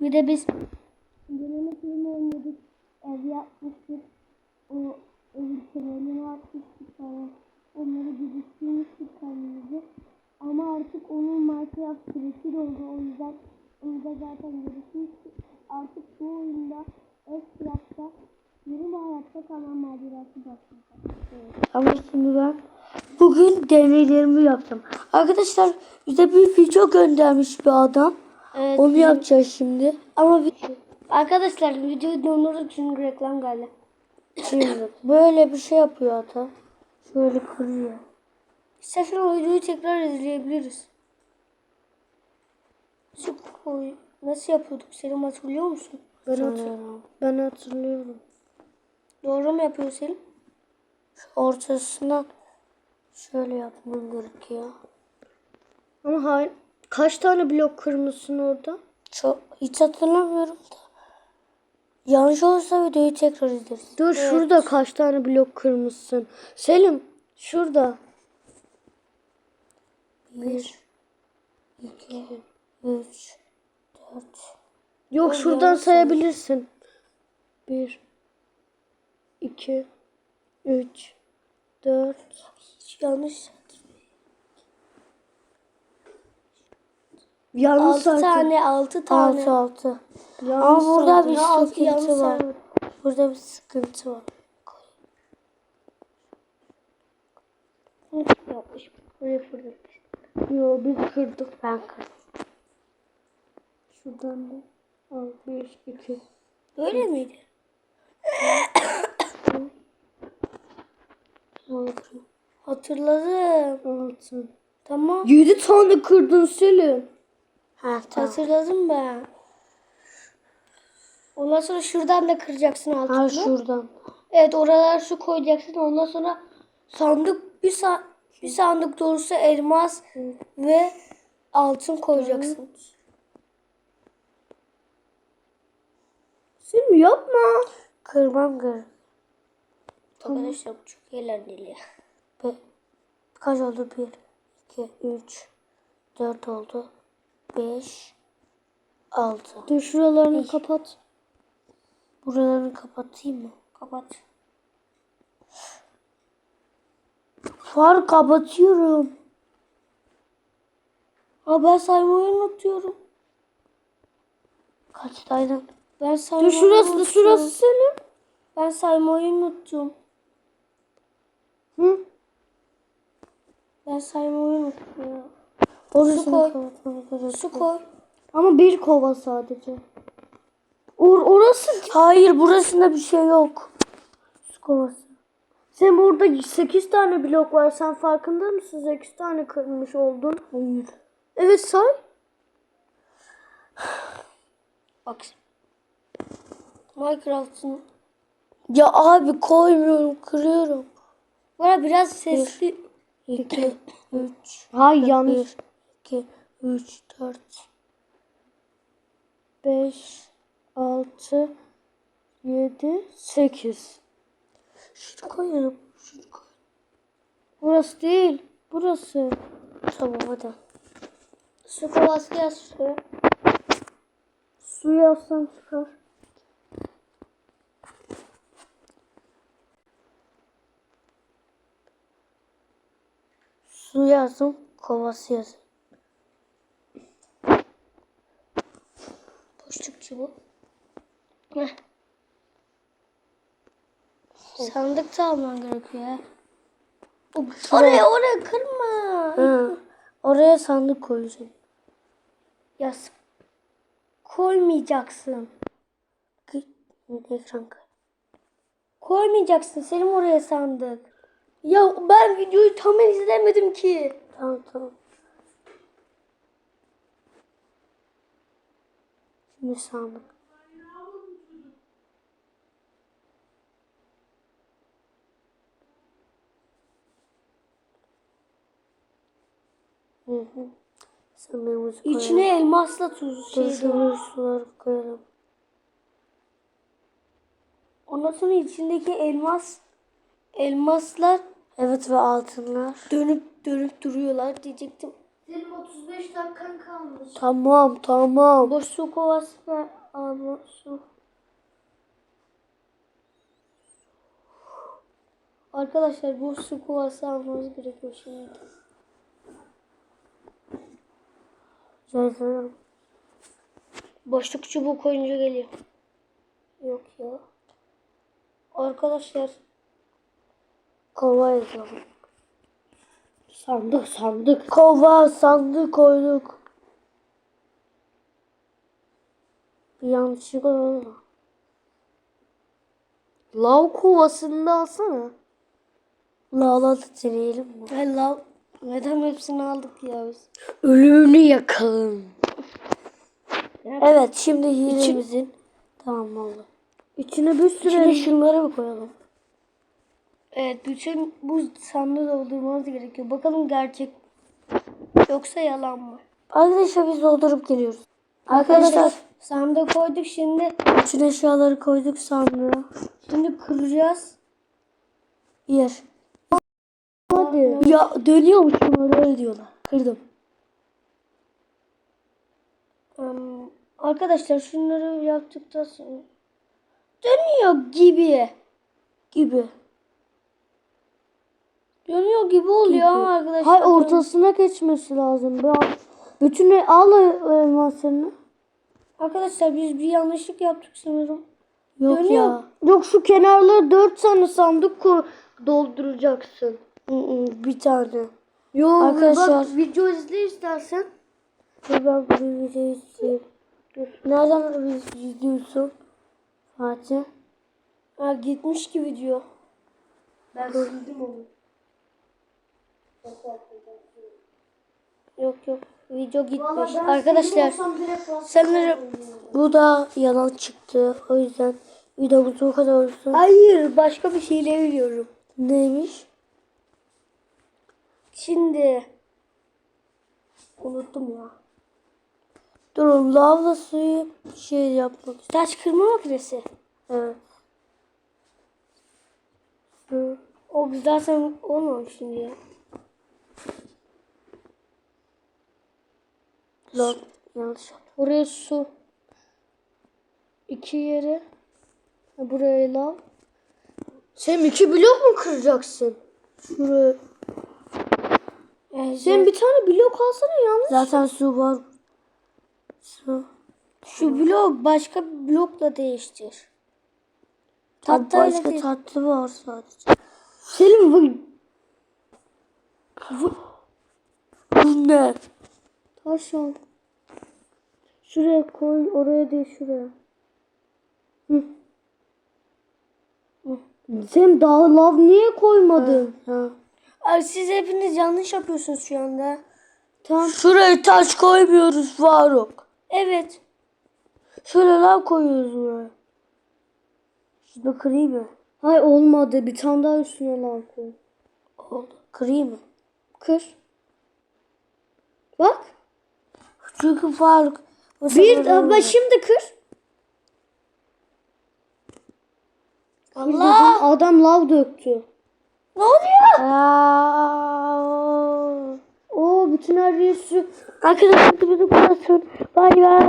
Bir de biz deneme filmi oynadık. Ev yapmıştık. O evin kenarına atmıştık falan. Onları geliştirmiştik kendimizi. Ama artık onun Minecraft süresi doldu. O yüzden onu da zaten gelişmiştik. Artık bu oyunda Extract'ta yeni bir hayatta kalan macerası başlayacak. Evet. Ama şimdi ben bugün deneylerimi yaptım. Arkadaşlar bize bir video göndermiş bir adam. Evet, Onu yapacağız şimdi. Ama bir, Arkadaşlar videoyu dondurduk çünkü reklam geldi. şimdi böyle bir şey yapıyor ata. Şöyle kırıyor. İstersen o videoyu tekrar izleyebiliriz. Şu nasıl yapıyorduk Selim hatırlıyor musun? Ben, hatırlıyorum. ben hatırlıyorum. Doğru mu yapıyor Selim? Şu ortasından şöyle yapmam gerekiyor. Ama hayır. Kaç tane blok kırmışsın orada? Çok hiç hatırlamıyorum da. Yanlış olursa videoyu tekrar izleriz. Dur şurada kaç tane blok kırmışsın? Selim şurada. Bir, iki, üç, dört. Yok şuradan sayabilirsin. Bir, iki, üç, dört. Hiç yanlış. Yanlış Altı saydım. tane, altı tane. Altı altı. Yanlış Ama burada saydım. bir Altı sıkıntı yanlış var. saydım. Burada bir sıkıntı var. Yapmış. Böyle fırlamış. Yo biz kırdık. Ben kırdım. Şuradan da. Al bir, iki. Böyle miydi? Altı. Hatırladım. Altı. Tamam. Yedi tane kırdın Selim. Ha tamam. Hatırladım ben. Ondan sonra şuradan da kıracaksın altını. Ha şuradan. Evet oralar su koyacaksın. Ondan sonra sandık bir sa bir sandık dolusu elmas ve altın koyacaksın. Selim yapma. Kırmam gerek. Arkadaşlar bu çok eğlenceli. Be kaç oldu? Bir, iki, üç, dört oldu. Beş, altı. Dur şuralarını kapat. Buralarını kapatayım mı? Kapat. Faruk kapatıyorum. Ha ben saymayı unutuyorum. Kaçtaydın? Ben saymayı Dur şurası da unuttum. şurası Selim. Ben saymayı unuttum. Hı? Ben saymayı unuttum. Orasını koy. Su koy. Ama bir kova sadece. Or orası Hayır burasında bir şey yok. Su kovası. Sen burada 8 tane blok var. Sen farkında mısın? 8 tane kırmış oldun. Hayır. Evet say. Bak. Minecraft'ın Ya abi koymuyorum kırıyorum. Bana biraz sesli. 2, 3, Hayır yanlış. 1, 2, 3, 4. 5, 6, 7, 8. Şunu koyalım. Şunu koy. Burası değil. Burası. Tamam hadi. Su kovası yaz şuraya. Su yazsam çıkar. Su yazdım. Kovası yazdım. Bu. Heh. Sandık da alman gerekiyor ya. Oraya oraya kırma. Hı. Oraya sandık koyacağım. Yaz. Koymayacaksın. Ekran. Koymayacaksın. Selim oraya sandık. Ya ben videoyu tam izlemedim ki. Tamam tamam. Sandık. Hı hı. Sandığımızı koyalım. İçine elmasla tuz şey. suları koyalım. Ondan sonra içindeki elmas elmaslar Evet ve altınlar. dönüp dönüp duruyorlar diyecektim. Senin 35 dakikan kalmış. Tamam tamam. Boş su kovası ver. Al su. Arkadaşlar bu su kovası almamız gerekiyor şimdi. Yazarım. Boşluk çubuğu koyunca geliyor. Yok ya. Arkadaşlar Kova yazalım. Sandık sandık. Kova sandık koyduk. Bir yanlışlık oldu. Lav kovasını da alsana. Lala da deneyelim mi? Hey lav. Neden hepsini aldık ya biz? Ölümünü yakalım. Evet şimdi hilemizin tamam oldu. İçine bir sürü İçine şunları mı koyalım? Evet bütün bu sandığı doldurmamız gerekiyor. Bakalım gerçek yoksa yalan mı? Arkadaşlar biz doldurup geliyoruz. Arkadaşlar sandığı koyduk şimdi. bütün eşyaları koyduk sandığa. Şimdi kıracağız. Yer. Hadi. Ya dönüyormuş bunlar öyle diyorlar. Kırdım. Em, arkadaşlar şunları yaptıktan sonra dönüyor gibi. Gibi. Dönüyor gibi oluyor ama arkadaşlar. Hayır ortasına geçmesi lazım. Biraz. Bütünü al elmasını. Arkadaşlar biz bir yanlışlık yaptık sanırım. Yok Dönüyor. ya. Yok şu kenarları dört tane sandık ko- dolduracaksın. Bir tane. Yok Arkadaşlar- bak video izle istersen. Dur ben bir video izleyeyim. Nereden biz izliyorsun? Fatih. Ha gitmiş gibi diyor. Ben sildim onu. Yok yok. Video gitmiş. Arkadaşlar sanırım Bu da yalan çıktı. O yüzden videomuz bu kadar olsun. hayır başka bir şeyle biliyorum. Neymiş? Şimdi unuttum ya. Durun lavla suyu şey yapmak. Taş kırma makinesi. Evet. Su. O zaten olmamış şimdi ya. Lav. Yanlış. Oraya su. İki yere. Buraya lav. Sen iki blok mu kıracaksın? Şuraya. Sen bir tane blok alsana yalnız. Zaten su var. Su. Şu blok başka bir blokla değiştir. Tabii Tahtayla başka değil. tatlı var sadece. Selim bu Bu ne? Al. Şuraya koy, oraya değil şuraya. Hı. Hı. Sen daha lav niye koymadın? Ha. Ay siz hepiniz yanlış yapıyorsunuz şu anda. Tamam. Şuraya taş koymuyoruz Faruk. Evet. Şöyle lav koyuyoruz buraya. Şunu kırayım mı? Hay olmadı. Bir tane daha üstüne lav koy. Oldu. Kırayım mı? Kır. Bak. Çünkü Faruk. bu Bir ama şimdi kır. Allah! Adam lav döktü. Ne oluyor? Aa, Oo bütün her yeri sürü. Arkadaşlar bizi kurasın. Bay bay.